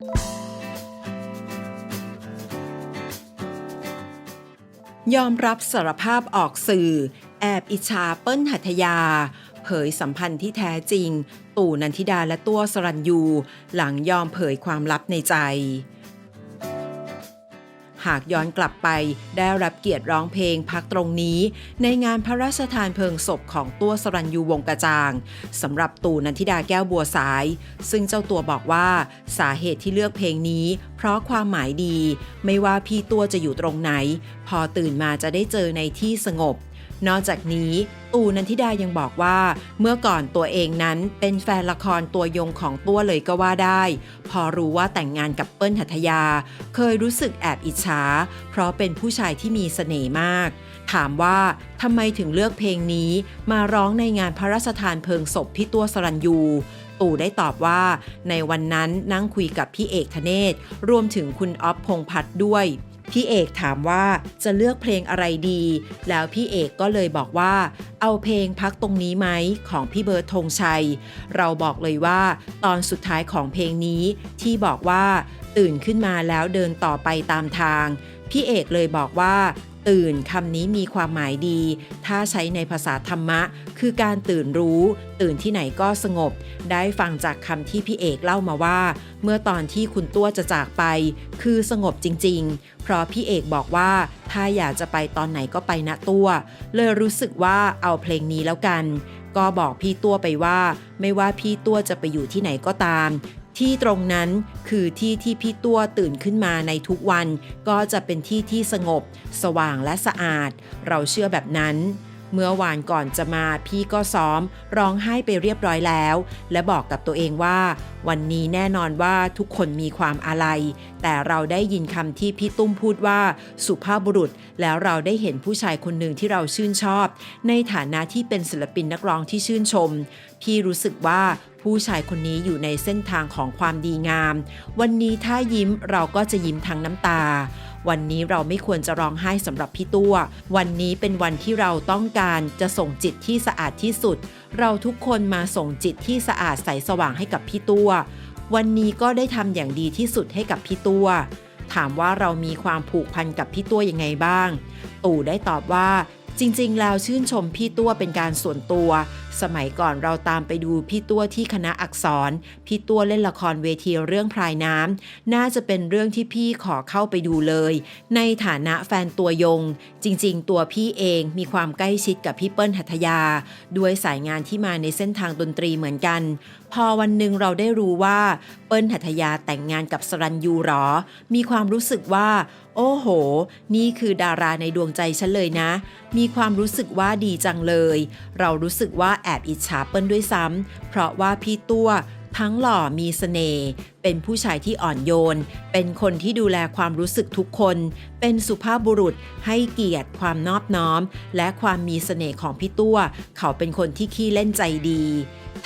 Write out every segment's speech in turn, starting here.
ยอมรับสารภาพออกสื่อ แอบอิจฉาเปิ้ลหัตยา เผยสัมพันธ์ที่แท้จริง ตู่นันทิดาและตัวสรัญยู หลังยอมเผยความลับในใจ หากย้อนกลับไปได้รับเกียรติร้องเพลงพักตรงนี้ ในงานพระราชทานเพลิงศพของตัวสรัญยูวงกระจางสำหรับตู่นันทิดาแก้วบัวสาย ซึ่งเจ้าตัวบอกว่าสาเหตุที่เลือกเพลงนี้ เพราะความหมายดี ไม่ว่าพี่ตัวจะอยู่ตรงไหน พอตื่นมาจะได้เจอในที่สงบ นอกจากนี้ ตู่นันทิดายังบอกว่า เมื่อก่อนตัวเองนั้นเป็นแฟนละครตัวยงของตัวเลยก็ว่าได้ พอรู้ว่าแต่งงานกับเปิ้ลหัตยา เคยรู้สึกแอบอิจฉา เพราะเป็นผู้ชายที่มีเสน่ห์มาก ถามว่าทำไมถึงเลือกเพลงนี้มาร้องในงานพระราชทานเพลิงศพพี่ตัวสรัญยูตู่ได้ตอบว่าในวันนั้นนั่งคุยกับพี่เอกธเนศรวมถึงคุณอ๊อฟพงษ์พัฒน์ด้วย พี่เอกถามว่าจะเลือกเพลงอะไรดี แล้วพี่เอกก็เลยบอกว่า เอาเพลงพักตรงนี้ไหมของพี่เบิร์ดธงชัย เราบอกเลยว่าตอนสุดท้ายของเพลงนี้ที่บอกว่า ตื่นขึ้นมาแล้วเดินต่อไปตามทาง พี่เอกเลยบอกว่า ตื่นคำนี้มีความหมายดี ถ้าใช้ในภาษาธรรมะ คือการตื่นรู้ ตื่นที่ไหนก็สงบ ได้ฟังจากคำที่พี่เอกเล่ามาว่า เมื่อตอนที่คุณตัวจะจากไป คือสงบจริง ๆ เพราะพี่เอกบอกว่าถ้าอยากจะไปตอนไหนก็ไปณตัว เลยรู้สึกว่าเอาเพลงนี้แล้วกัน ก็บอกพี่ตัวไปว่า ไม่ว่าพี่ตัวจะไปอยู่ที่ไหนก็ตาม ที่ตรงนั้นคือที่ที่พี่ตัวตื่นขึ้นมาในทุกวัน ก็จะเป็นที่ที่สงบ สว่างและสะอาด เราเชื่อแบบนั้น เมื่อวานก่อนจะมาพี่ก็ซ้อมร้องไห้ไปเรียบร้อยแล้ว และบอกกับตัวเองว่า วันนี้แน่นอนว่าทุกคนมีความอาลัย แต่เราได้ยินคำที่พี่ตุ้มพูดว่าสุภาพบุรุษ แล้วเราได้เห็นผู้ชายคนหนึ่งที่เราชื่นชอบ ในฐานะที่เป็นศิลปินนักร้องที่ชื่นชม พี่รู้สึกว่าผู้ชายคนนี้อยู่ในเส้นทางของความดีงาม วันนี้ถ้ายิ้มเราก็จะยิ้มทั้งน้ำตา วันนี้เราไม่ควรจะร้องไห้สำหรับพี่ตัว วันนี้เป็นวันที่เราต้องการจะส่งจิตที่สะอาดที่สุด เราทุกคนมาส่งจิตที่สะอาดใสสว่างให้กับพี่ตัว วันนี้ก็ได้ทำอย่างดีที่สุดให้กับพี่ตัว ถามว่าเรามีความผูกพันกับพี่ตัวยังไงบ้าง ตู่ได้ตอบว่า จริงๆ แล้วชื่นชมพี่ตัวเป็นการส่วนตัว สมัยก่อนเราตามไปดูพี่ตัวที่คณะอักษร พี่ตัวเล่นละครเวทีเรื่องพรายน้ำ น่าจะเป็นเรื่องที่พี่ขอเข้าไปดูเลย ในฐานะแฟนตัวยง จริงๆ ตัวพี่เองมีความใกล้ชิดกับพี่เปิ้ลหัตยา ด้วยสายงานที่มาในเส้นทางดนตรีเหมือนกัน พอวันหนึ่งเราได้รู้ว่าเปิ้ลหัตยาแต่งงานกับสรัญยูหรอ มีความรู้สึกว่าโอ้โห นี่คือดาราในดวงใจฉันเลยนะ มีความรู้สึกว่าดีจังเลย เรารู้สึกว่าแอบอิจฉาเปิ้ลด้วยซ้ำ เพราะว่าพี่ตัวทั้งหล่อมีเสน่ห์ เป็นผู้ชายที่อ่อนโยน เป็นคนที่ดูแลความรู้สึกทุกคน เป็นสุภาพบุรุษ ให้เกียรติความนอบน้อม และความมีเสน่ห์ของพี่ตัว เขาเป็นคนที่ขี้เล่นใจดี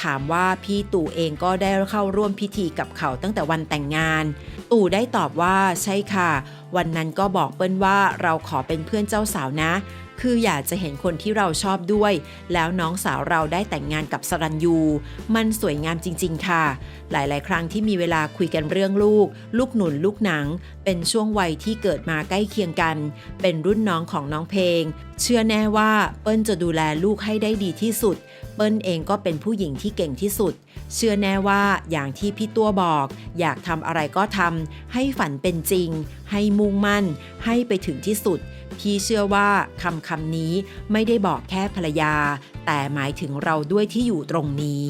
ถามว่าพี่ตู่เองก็ได้เข้าร่วมพิธีกับเขาตั้งแต่วันแต่งงาน ตู่ได้ตอบว่าใช่ค่ะ วันนั้นก็บอกเปิ้ลว่าเราขอเป็นเพื่อนเจ้าสาวนะคืออยากจะเห็นคนที่เราชอบด้วย แล้วน้องสาวเราได้แต่งงานกับสรัญยู มันสวยงามจริง ๆ ค่ะ หลาย ๆ ครั้งที่มีเวลาคุยกันเรื่องลูก ลูกหนุนลูกหนัง เป็นช่วงวัยที่เกิดมาใกล้เคียงกัน เป็นรุ่นน้องของน้องเพลง เชื่อแน่ว่าเปิ้ลจะดูแลลูกให้ได้ดีที่สุด เปิ้ลเองก็เป็นผู้หญิงที่เก่งที่สุด เชื่อแน่ว่าอย่างที่พี่ตัวบอก อยากทำอะไรก็ทำให้ฝันเป็นจริง ให้มุ่งมั่น ให้ไปถึงที่สุด พี่เชื่อว่าคำคำนี้ไม่ได้บอกแค่ภรรยา แต่หมายถึงเราด้วยที่อยู่ตรงนี้